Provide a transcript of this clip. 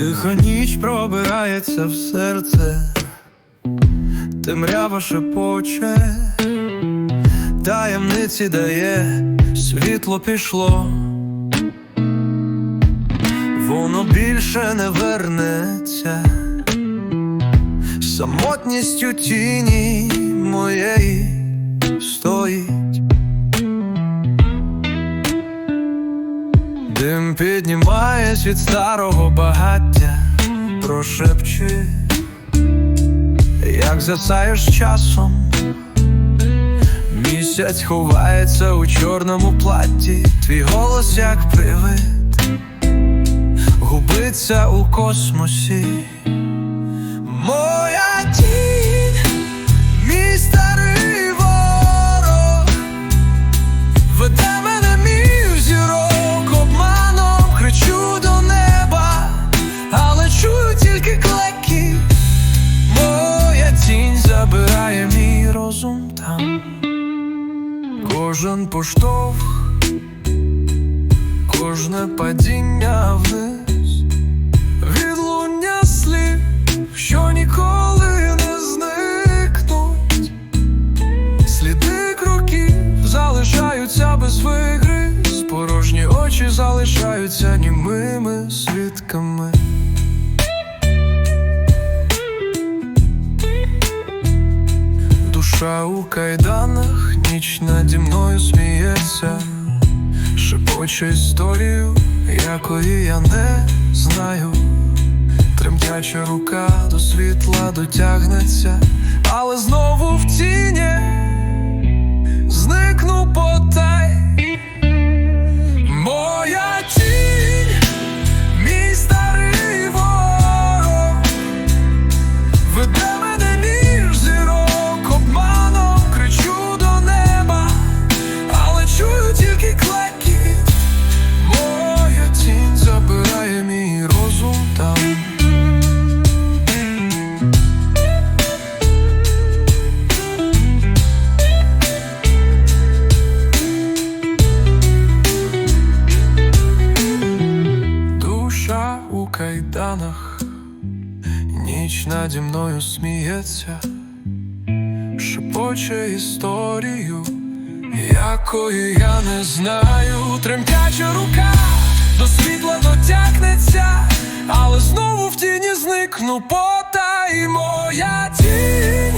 Тиха ніч пробирається в серце, темрява шепоче, таємниці дає, світло пішло, воно більше не вернеться, самотністю тіні моєї стоїть. Дим піднімаєш від старого багаття, прошепчи, як засаєш часом, місяць ховається у чорному платі, твій голос, як привид, губиться у космосі. Там. Кожен поштовх, кожне падіння вниз, відлуння слів, що ніколи не зникнуть. Сліди кроків залишаються без вигриз, порожні очі залишаються німими свідками. Душа у кайданах, ніч наді мною сміється, шепоче історію, якої я не знаю. Тремтяча рука до світла дотягнеться, але знову в тіні наді мною сміється, шепоче історію, якої я не знаю. Тремтяча рука до світла дотягнеться, але знову в тіні зникну потай моя тінь.